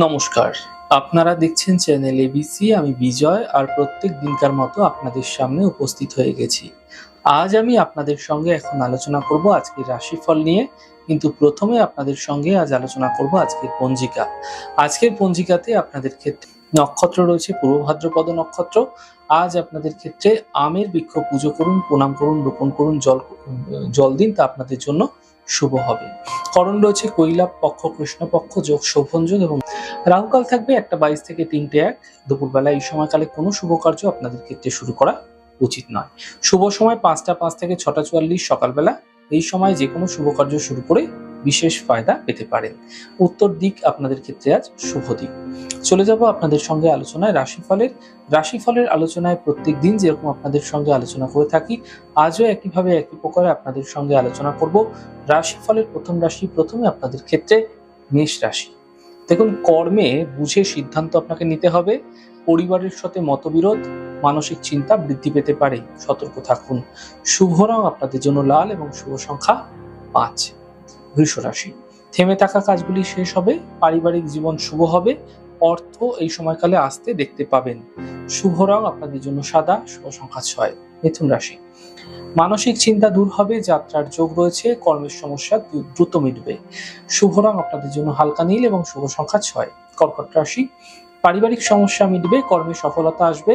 নমস্কার। আপনারা দেখছেন চ্যানেল এবিসি আমি বিজয় আর প্রত্যেক দিনকার মতো আপনাদের সামনে উপস্থিত হয়ে গেছি। আজ আমি আপনাদের সঙ্গে এখন আলোচনা করব আজকের রাশিফল নিয়ে, কিন্তু প্রথমে আপনাদের সঙ্গে আজ আলোচনা করব আজকের পঞ্জিকা। আজকের পঞ্জিকাতে আপনাদের ক্ষেত্রে নক্ষত্র রয়েছে, পূর্ব ভাদ্রপদ নক্ষত্র। আজ আপনাদের ক্ষেত্রে আমের বৃক্ষ পুজো করুন, প্রণাম করুন, রোপণ করুন, জল জল দিন তা আপনাদের জন্য শুভ হবে। করণ রয়েছে কৈলাপ, পক্ষ কৃষ্ণপক্ষ যোগ শোভন যোগ এবং রাহুকাল থাকবে একটা বাইশ থেকে তিনটে এক। দুপুরবেলা এই সময়কালে কোনো শুভ কার্য আপনাদের ক্ষেত্রে শুরু করা উচিত নয়। শুভ সময় পাঁচটা পাঁচ থেকে ছটা চুয়াল্লিশ সকালবেলা। এই সময় যে কোনো শুভ কার্য শুরু করে বিশেষ ফায়দা পেতে পারেন উত্তর দিক আপনাদের ক্ষেত্রে আজ শুভ দিক। চলে যাব আপনাদের সঙ্গে আলোচনায় রাশিফলের। রাশিফলের আলোচনায় প্রত্যেক দিন যেরকম আপনাদের সঙ্গে আলোচনা করে থাকি, আজও একইভাবে একই প্রকারে আপনাদের সঙ্গে আলোচনা করব। রাশিফলের প্রথম রাশি প্রথমে আপনাদের ক্ষেত্রে মেষ রাশি। দেখুন, কর্মে বুঝে সিদ্ধান্ত আপনাকে নিতে হবে। পরিবারের সাথে মতবিরোধ, মানসিক চিন্তা বৃদ্ধি পেতে পারে। সতর্ক থাকুন। শুভ রং আপনাদের জন্য লাল এবং শুভ সংখ্যা পাঁচ। বৃষ রাশি। থেমে থাকা কাজগুলি শেষ হবে, পারিবারিক জীবন শুভ হবে, অর্থ এই সময়কালে আসতে দেখতে পাবেন। শুভ রং আপনাদের জন্য সাদা, শুভ সংখ্যা ছয়, মিথুন রাশি। মানসিক চিন্তা দূর হবে, যাত্রার যোগ রয়েছে, কর্মের সমস্যা দ্রুত মিটবে। শুভ রং আপনাদের জন্য হালকা নীল এবং শুভ সংখ্যা ছয়, কর্কট রাশি। পারিবারিক সমস্যা মিটবে, কর্মে সফলতা আসবে,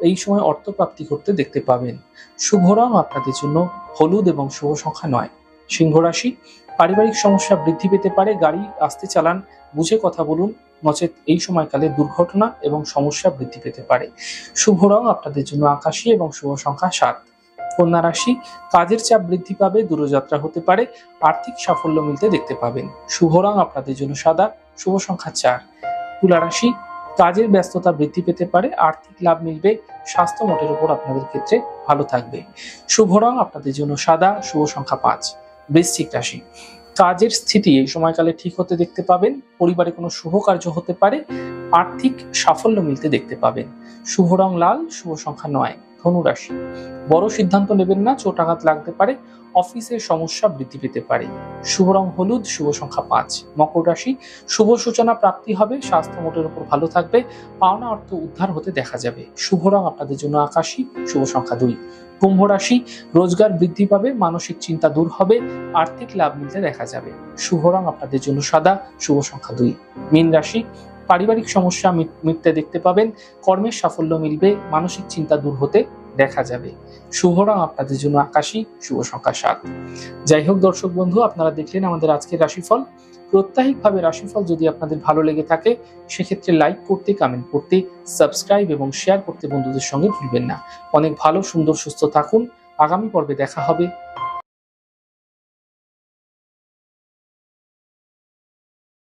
এই সময় অর্থ প্রাপ্তি করতে দেখতে পাবেন। শুভ রং আপনাদের জন্য হলুদ এবং শুভ সংখ্যা নয়। সিংহ রাশি পারিবারিক সমস্যা বৃদ্ধি পেতে পারে, গাড়ি, আসতে চালান, বুঝে কথা বলুন, নচেত এই সময়কালে দুর্ঘটনা এবং সমস্যা বৃদ্ধি পেতে পারে। শুভ রং আপনাদের জন্য আকাশী এবং শুভ সংখ্যা সাত। কন্যা রাশি, কাজের চাপ বৃদ্ধি পাবে, দূরযাত্রা হতে পারে, আর্থিক সাফল্য মিলতে দেখতে পাবেন। শুভ রং আপনাদের জন্য সাদা, শুভ সংখ্যা চার। তুলা রাশি, কাজের ব্যস্ততা বৃদ্ধি পেতে পারে, আর্থিক লাভ মিলবে, স্বাস্থ্য মোটের উপর আপনাদের ক্ষেত্রে ভালো থাকবে। শুভ রং আপনাদের জন্য সাদা, শুভ সংখ্যা পাঁচ। বৃশ্চিক রাশি। কাজের স্থিতি এই সময়কালে ঠিক হতে দেখতে পাবেন, পরিবারে কোনো শুভ কার্য হতে পারে, আর্থিক সাফল্য মিলতে দেখতে পাবেন। শুভ রং লাল, শুভ সংখ্যা নয়। ধনু রাশি বড় সিদ্ধান্ত নেবেন না, চোট আঘাত লাগতে পারে, অফিসের সমস্যা বৃদ্ধি পেতে পারে। শুভ রং হলুদ, শুভ সংখ্যা পাঁচ। মকর রাশি, শুভ সূচনা প্রাপ্তি হবে, স্বাস্থ্য মোটের উপর ভালো থাকবে, পাওনা অর্থ উদ্ধার হতে দেখা যাবে। শুভ রং আপনাদের জন্য আকাশী, শুভ সংখ্যা দুই। কুম্ভ রাশি, রোজগার বৃদ্ধি পাবে, মানসিক চিন্তা দূর হবে, আর্থিক লাভ মিলতে দেখা যাবে। শুভ রং আপনাদের জন্য সাদা, শুভ সংখ্যা দুই। মীন রাশি পারিবারিক সমস্যা মিট- মিটতে দেখতে পাবেন। কর্মের সাফল্য মিলবে, মানসিক চিন্তা দূর হতে দেখা যাবে। শুভ রং আপনাদের জন্য আকাশী, শুভ সংখ্যা সাত। যাই হোক দর্শক বন্ধু, আপনারা দেখলেন আমাদের আজকের রাশিফল। প্রত্যাহিকভাবে রাশিফল যদি আপনাদের ভালো লেগে থাকে, সেক্ষেত্রে লাইক করতে কমেন্ট করতে সাবস্ক্রাইব এবং শেয়ার করতে বন্ধুদের সঙ্গে ভুলবেন না। অনেক ভালো, সুন্দর, সুস্থ থাকুন। আগামী পর্বে দেখা হবে।